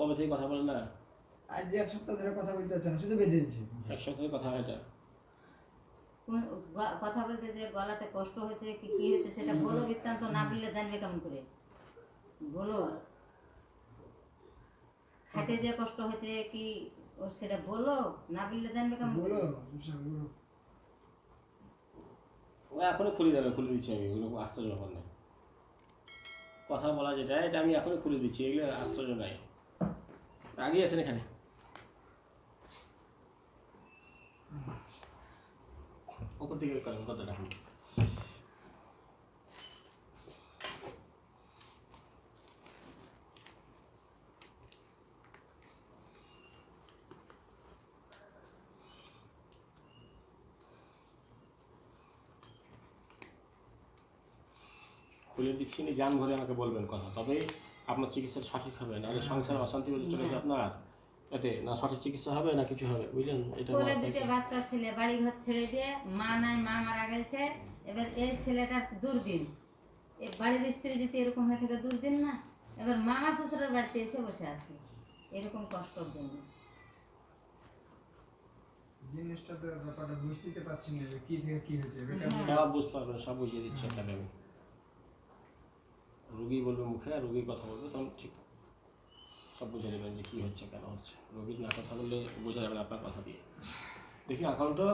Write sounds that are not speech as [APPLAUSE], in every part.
কবে থেকে কথা বলেন না? আজ যে এক সপ্তাহ ধরে কথা বলতে হচ্ছে না শুধু বেঁধে দিচ্ছে। এক সপ্তাহে কথা হয় এটা? কথা বলতে যে গলাতে কষ্ট হয়েছে কি কি হয়েছে সেটা বলো বৃত্তান্ত না বললে জানবে কেমন করে? বলো। খাটে যে কষ্ট হয়েছে কি ও সেটা বলো না বললে জানবে কেমন বলো বলো। ও এখনও খুলে যাবে খুলে দিচ্ছি আমি ওগুলো আশ্চর্য ব্যাপার নেই কথা বলা যেটা এটা আমি এখনই খুলে দিচ্ছি এগুলো আশ্চর্য নাই আগে আছেন এখানে। ওপর দিকে করেন কথাটা খুলে দিচ্ছি নি যান ভরে আমাকে বলবেন কথা। তবে আপনার চিকিৎসা সঠিক হবে নাহলে সংসার অশান্তি বলে চলে যাবে আপনার? এতে না সঠিক চিকিৎসা হবে না কিছু হবে? বুঝলেন? এটা মাথায় দুটো বাচ্চা ছেলে বাড়ি ঘর ছেড়ে দিয়ে মা নাই মা মারা গেছে। এবার এই ছেলেটা দুর্দিন। এই বাড়ির স্ত্রী যদি এরকম হয়ে থাকে দুর্দিন না? এবার মামা শ্বশুরের বাড়িতে এসে বসে আছে। এরকম কষ্টর জন্য। জিনিসটা তো ব্যাপারটা বুঝতে পারছি না যে কি থেকে কি হয়েছে। বেকার সব বুঝতে পারবেন সব বুঝিয়ে দিচ্ছে আপনাকে আমি। রুগী বলবে মুখে আর রুগী কথা বলবে, তখন ঠিক সব বুঝে নেবেন যে কী হচ্ছে, কেন হচ্ছে। রুগীর না কথা বললে বোঝা যাবে আপনার কথা দিয়ে। দেখি অ্যাকাউন্টটা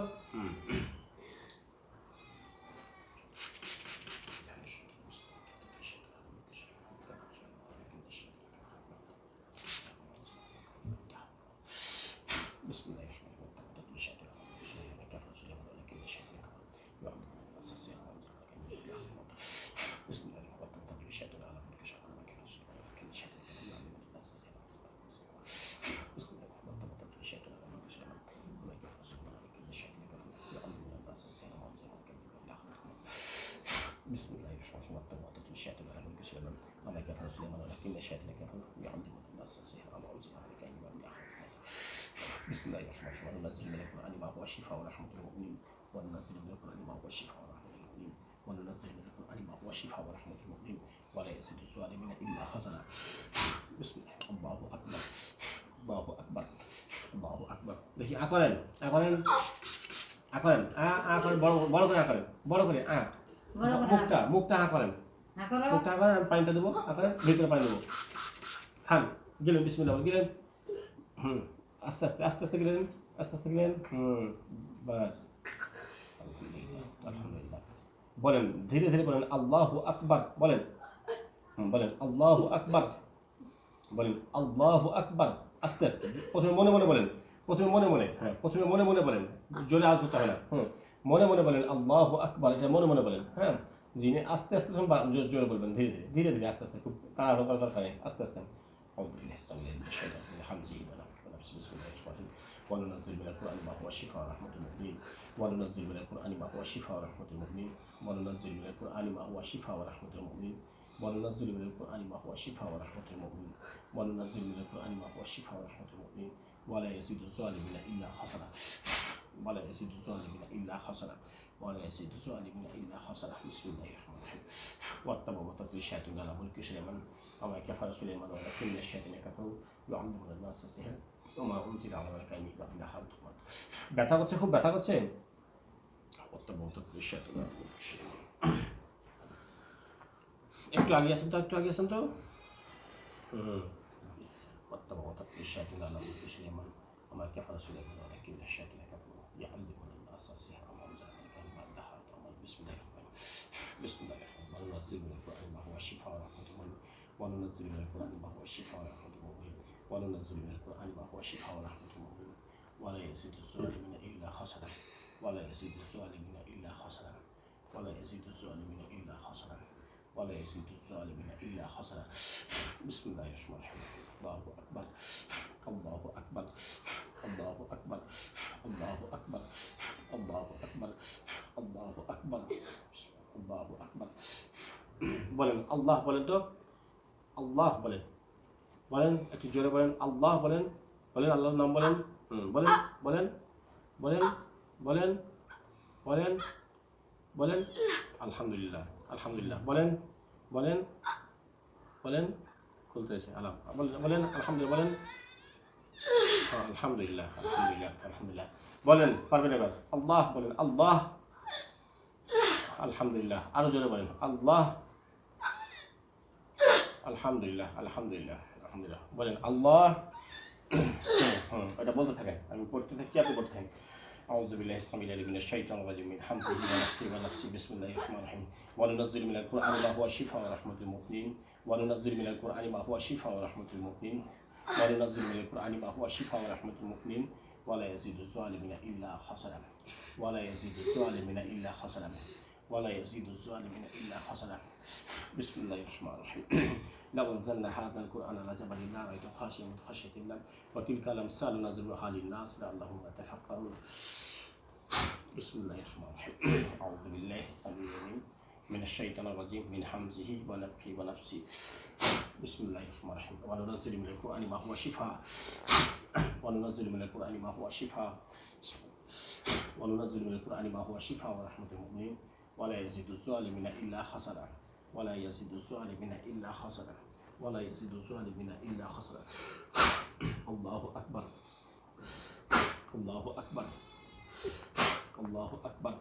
القرآن ما هو شفاء ورحمة للمؤمنين وننزل من القرآن ما هو شفاء ورحمة للمؤمنين وننزل من القرآن ما هو شفاء ورحمة للمؤمنين ولا يزيد الظالمين إلا خزنا بسم الله الله أكبر الله أكبر الله أكبر দেখি আ করেন আ করেন আ করেন আ আ করেন বড় বড় করে আ করেন বড় করে আ বড় করে আ। মুখটা মুখটা আ করেন হ্যাঁ করো মুখটা আ করেন আমি পানিটা দেবো আ করেন ভিতরে পানি দেবো খান গেলেন বিসমিল্লাহ গেলেন হুম আস্তে আস্তে আস্তে আস্তে গেলেন আস্তে আস্তে হুম বাস আলহামদুলিল্লাহ বলেন ধীরে ধীরে বলেন আল্লাহ আকবার বলেন বলেন আল্লাহ আকবার বলেন আল্লাহ আকবার আস্তে আস্তে প্রথমে মনে মনে বলেন প্রথমে মনে মনে হ্যাঁ প্রথমে মনে মনে বলেন জোরে আওয়াজ করতে হবে না হুম মনে মনে বলেন আল্লাহ আকবার এটা মনে মনে বলেন হ্যাঁ যিনি আস্তে আস্তে তখন জোরে বলবেন ধীরে ধীরে ধীরে ধীরে আস্তে আস্তে খুব তাড়াহুড়ো করার দরকার নেই আস্তে আস্তে। وننزل من القرآن ما هو شفاء ورحمة للمؤمنين وننزل من القرآن ما هو شفاء ورحمة للمؤمنين وننزل من القرآن ما هو شفاء ورحمة للمؤمنين وننزل من القرآن ما هو شفاء ورحمة للمؤمنين وننزل من القرآن ما هو شفاء ورحمة للمؤمنين ولا يزيد الظالمين إلا خسرا ولا يزيد الظالمين إلا خسرا ولا يزيد الظالمين إلا خسرا بسم الله الرحمن الرحيم. واتبعوا ما تتلو الشياطين على ملك سليمان. وما كفر سليمان ولكن الشياطين كفروا. يعلمون الناس السحر. وما أنزل على ملكين بابل هاروت وماروت ব্যথা করছে খুব ব্যথা করছে واتبعوا ما تتلو الشياطين على ملك سليمان একটু আগে আসেন তো একটু আগে আসেন তো হুম واتبعوا ما تتلو الشياطين على ملك سليمان وما كفر سليمان ولكن الشياطين كفروا يعلمون الناس السحر وما أنزل على ملكين بابل هاروت وماروت بسم الله الرحمن الرحيم بسم الله الرحمن الرحيم وننزل من القرآن ما هو شفاء ورحمة للمؤمنين وننزل من القرآن ما هو شفاء ورحمة للمؤمنين وننزل من القرآن ما هو شفاء ورحمة للمؤمنين ولا يزيد الظالمين إلا خسرا ولا يزيد الظالمين إلا خسرا ولا يزيد الظالمين إلا خسرا ولا يزيد الظالمين إلا خسرا بسم الله الرحمن الرحيم الله أكبر الله أكبر الله أكبر الله أكبر الله أكبر الله أكبر الله أكبر বলেন আল্লাহ বলেন তো আল্লাহ বলেন বলেন একটু জোরে বলেন আল্লাহ বলেন বলেন আল্লাহর নাম বলেন হুম, বলেন বলেন বলেন বলেন বলেন বলেন আলহামদুলিল্লাহ আলহামদুলিল্লাহ বলেন বলেন বলেন খুলতেছে আলাম বলেন বলেন আলহামদুলিল্লাহ বলেন হ্যাঁ, আলহামদুলিল্লাহ আলহামদুলিল্লাহ আলহামদুলিল্লাহ বলেন পারবেন এবার আল্লাহ বলেন আল্লাহ আলহামদুলিল্লাহ আরও জোরে বলেন আল্লাহ আলহামদুলিল্লাহ আলহামদুলিল্লাহ আলহামদুলিল্লাহ বলেন আল্লাহ হুম এটা বলতে থাকেন আমি পড়তে থাকি আপনি পড়তে থাকেন أعوذ بالله السميع العليم من الشيطان الرجيم من حمزه ونفخه ونفسه بسم الله الرحمن الرحيم وننزل من القرآن ما هو شفاء ورحمة للمؤمنين وننزل من القرآن ما هو شفاء ورحمة للمؤمنين وننزل من القرآن ما هو شفاء ورحمة للمؤمنين ولا يزيد الظالمين إلا خسرا ولا يزيد الظالمين إلا خسرا ولا يزيد الظالمين إلا خسرا بسم الله الرحمن الرحيم. [CLEARS THROAT] لو أنزلنا هذا القرآن على جبل لا رأيت خاشعا من خشية الله وتلك الأمثال نضربها للناس لعلهم يتفكرون. بسم الله الرحمن الرحيم. [CLEARS THROAT] أعوذ بالله السميع العليم من الشيطان الرجيم من حمزه ونفخه ونفسه. بسم الله الرحمن الرحيم. وننزل من القرآن ما هو شفاء. [CLEARS THROAT] وننزل من القرآن ما هو شفاء. وننزل من القرآن ما هو شفاء ورحمة المؤمنين ولا يزيد الظالمين إلا خسرا ولا يزيد الظالمين إلا خسرا. ولا يزيد الظالمين إلا خسرا. الله أكبر. الله أكبر. الله أكبر.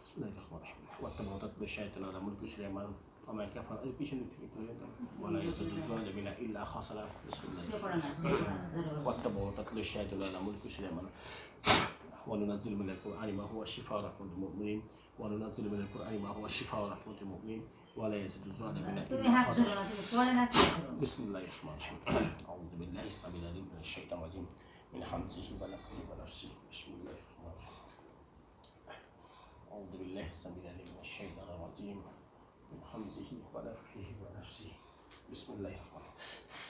بسم الله الرحمن الرحيم. والتمرضت بالشيطان على ملك سليمان وما كفر أي بشيء ولا يزيد الظالمين إلا خسرا. بسم الله والتمرضت بالشيطان على ملك سليمان. وننزل من القرآن ما هو الشفاء رحمة المؤمنين وننزل من القرآن ما هو الشفاء رحمة المؤمنين ولا يزيد الظالمين إلا خسارة بسم الله الرحمن الرحيم. أعوذ بالله السميع العليم من الشيطان الرجيم. من حمزه ونفسه ونفسه. بسم الله الرحمن الرحيم. أعوذ بالله السميع العليم من الشيطان الرجيم. من حمزه ونفسه ونفسه. بسم الله الرحمن الرحيم.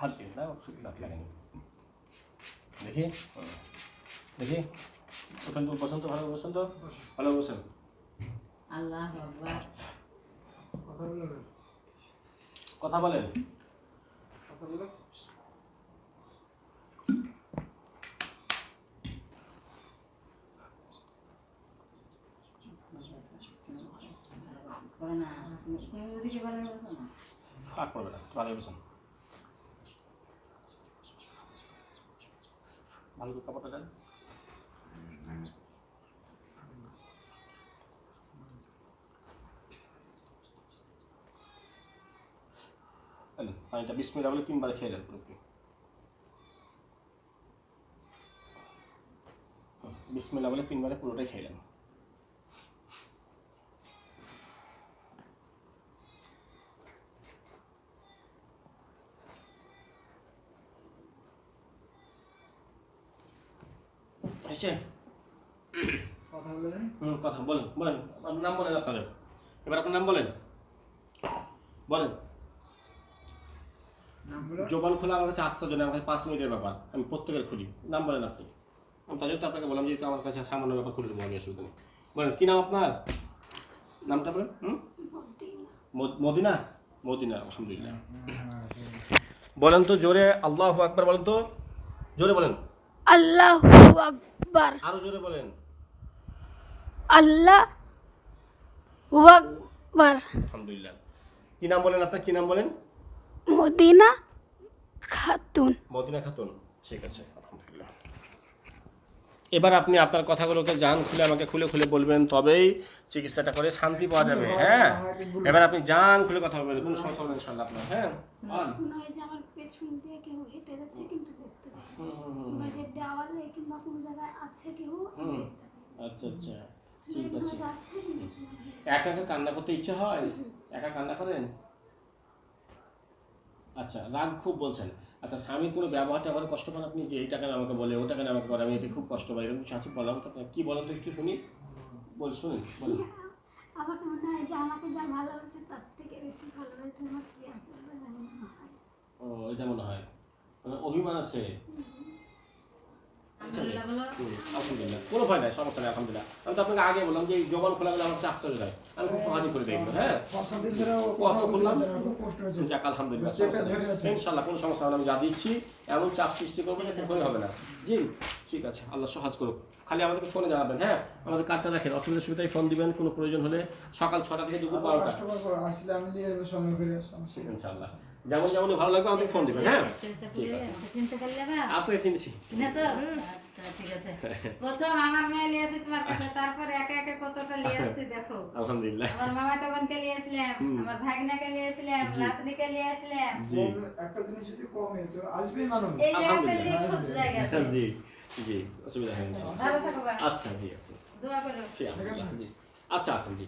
হাত দিয়ে দাও শুধু দাঁত লাগেনি দেখি হুম। দেখি ওখান তো বসন্ত ভালো বসন্ত ভালো বসেন আল্লাহ কথা বলবেন কথা বলেন বলে পড়ে না তুমি তুমি ভালো করে কাপড়টা দেন পানিটা বিশ মিনিট বলে তিনবার খেয়ে দেন পুরোপুরি। বিশ মিনিট আপনি তিনবারে পুরোটাই খেয়ে নেন। হয়েছে কথা বলে হুম কথা বলেন বলেন আপনার নাম বলেন আপনাদের এবার আপনার নাম বলেন। বলেন। নাম বলো। জোবান খোলা আমার কাছে আসতে জন্য আমার কাছে পাঁচ মিনিটের ব্যাপার। আমি প্রত্যেকের খুলি। নাম বলেন আপনি। আমি তাই জন্য তো আপনাকে বললাম যেহেতু আমার কাছে সামান্য ব্যাপার খুলে দেবো আমি অসুবিধা নেই। বলেন কী নাম আপনার? নামটা বলেন হুম? মদিনা? মদিনা আলহামদুলিল্লাহ। বলেন তো জোরে আল্লাহ আকবার বলেন তো। জোরে বলেন। আল্লাহু আকবার। আরও জোরে বলেন। আল্লাহ আকবার। আলহামদুলিল্লাহ। কি নাম বলেন আপনার? কি নাম বলেন? মদিনা খাতুন। মদিনা খাতুন। ঠিক আছে এবার আপনি আপনার কথাগুলোকে যান খুলে আমাকে খুলে খুলে বলবেন তবেই চিকিৎসাটা করে শান্তি পাওয়া যাবে। হ্যাঁ এবার আপনি যান খুলে কথা বলবেন কোনো সমস্যা হবে ইনশাল্লাহ আপনার হ্যাঁ? বলেন। যে আমার পেছন দিয়ে কেউ হেঁটে যাচ্ছে কিন্তু দেখতে পাই না। যে দেওয়ালে কিংবা কোনো জায়গায় আছে কেউ আমি দেখতে পাই না। আচ্ছা আচ্ছা। ঠিক আছে। একা একা কান্না করতে ইচ্ছা হয়? একা কান্না করেন? আচ্ছা রাগ খুব বলছেন। আচ্ছা স্বামীর কোনো ব্যবহার ট্যাবহার কষ্ট পান আপনি? যে এইটা কেন আমাকে বলে ওটা কেন আমাকে করে আমি এতে খুব কষ্ট পাই এরকম কিছু আছে বললাম তো আপনাকে কী বলেন তো একটু শুনি। বল শুনুন বলুন। আমাকে মনে হয় যে আমাকে যা ভালোবাসে তার থেকে বেশি ভালোবাসে আমার কি আর করবে জানি না। হয় ও এটা মনে হয়। মানে অভিমান আছে। আলহামদুলিল্লাহ বলো। কোনো ভয় নাই সমস্যা নেই আলহামদুলিল্লাহ। আমি তো আপনাকে আগে বললাম যে এই জবান খোলা গেলে আমার কাছে আশ্চর্য যায় আমি খুব সহজে করে দিই হ্যাঁ? কথা বললাম? যাক আলহামদুলিল্লাহ। ইনশাল্লাহ কোনো সমস্যা হবে আমি যা দিচ্ছি এমন চাপ সৃষ্টি করব যে কখনোই হবে না। জি ঠিক আছে আল্লাহ সহজ করুক। খালি আমাদেরকে ফোনে জানাবেন হ্যাঁ? আমাদের কার্ডটা রাখেন অসুবিধা সুবিধায় ফোন দিবেন কোনো প্রয়োজন হলে সকাল ছটা থেকে দুপুর বারোটা। ইনশাল্লাহ যেমন যেমন ভালো লাগবে আমাদেরকে ফোন দিবেন হ্যাঁ? ঠিক আছে। চিন্তা করলে বা? আপনাকে চিনছি। না তো? আচ্ছা ঠিক আছে। প্রথম আমার মেয়ে নিয়ে আসি তোমার কাছে তারপরে একা একা কতটা নিয়ে আসছি দেখো। আলহামদুলিল্লাহ। আমার মামা বোনকে নিয়ে আসলাম আমার ভাগনাকে নিয়ে আসলাম নাতনিকে নিয়ে আসলাম। জি। একটা জিনিস যদি কমে তো আসবেই মানুষ। এই। খুব জায়গা জি জি অসুবিধা থাকো বা আচ্ছা জি আছে। দোয়া করো। জি। আচ্ছা আছেন জি।